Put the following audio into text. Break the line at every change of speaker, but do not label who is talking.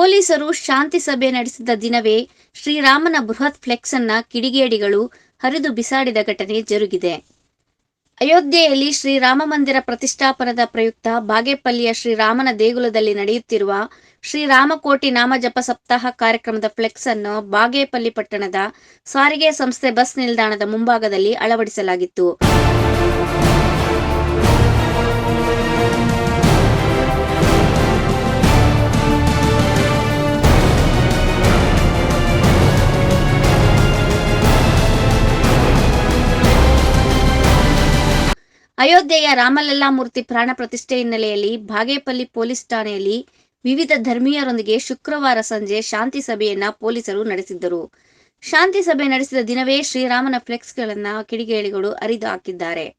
ಪೊಲೀಸರು ಶಾಂತಿ ಸಭೆ ನಡೆಸಿದ ದಿನವೇ ಶ್ರೀರಾಮನ ಬೃಹತ್ ಫ್ಲೆಕ್ಸ್ ಅನ್ನ ಕಿಡಿಗೇಡಿಗಳು ಹರಿದು ಬಿಸಾಡಿದ ಘಟನೆ ಜರುಗಿದೆ. ಅಯೋಧ್ಯೆಯಲ್ಲಿ ಶ್ರೀರಾಮ ಮಂದಿರ ಪ್ರತಿಷ್ಠಾಪನದ ಪ್ರಯುಕ್ತ ಬಾಗೇಪಲ್ಲಿಯ ಶ್ರೀರಾಮನ ದೇಗುಲದಲ್ಲಿ ನಡೆಯುತ್ತಿರುವ ಶ್ರೀರಾಮಕೋಟಿ ನಾಮಜಪ ಸಪ್ತಾಹ ಕಾರ್ಯಕ್ರಮದ ಫ್ಲೆಕ್ಸ್ ಅನ್ನು ಬಾಗೇಪಲ್ಲಿ ಪಟ್ಟಣದ ಸಾರಿಗೆ ಸಂಸ್ಥೆ ಬಸ್ ನಿಲ್ದಾಣದ ಮುಂಭಾಗದಲ್ಲಿ ಅಳವಡಿಸಲಾಗಿತ್ತು. ಅಯೋಧ್ಯೆಯ ರಾಮಲಲ್ಲಾ ಮೂರ್ತಿ ಪ್ರಾಣ ಪ್ರತಿಷ್ಠೆ ಹಿನ್ನೆಲೆಯಲ್ಲಿ ಬಾಗೇಪಲ್ಲಿ ಪೊಲೀಸ್ ಠಾಣೆಯಲ್ಲಿ ವಿವಿಧ ಧರ್ಮೀಯರೊಂದಿಗೆ ಶುಕ್ರವಾರ ಸಂಜೆ ಶಾಂತಿ ಸಭೆಯನ್ನ ಪೊಲೀಸರು ನಡೆಸಿದ್ದರು. ಶಾಂತಿ ಸಭೆ ನಡೆಸಿದ ದಿನವೇ ಶ್ರೀರಾಮನ ಫ್ಲೆಕ್ಸ್ಗಳನ್ನ ಕಿಡಿಗೇಡಿಗಳು ಹರಿದು ಹಾಕಿದ್ದಾರೆ.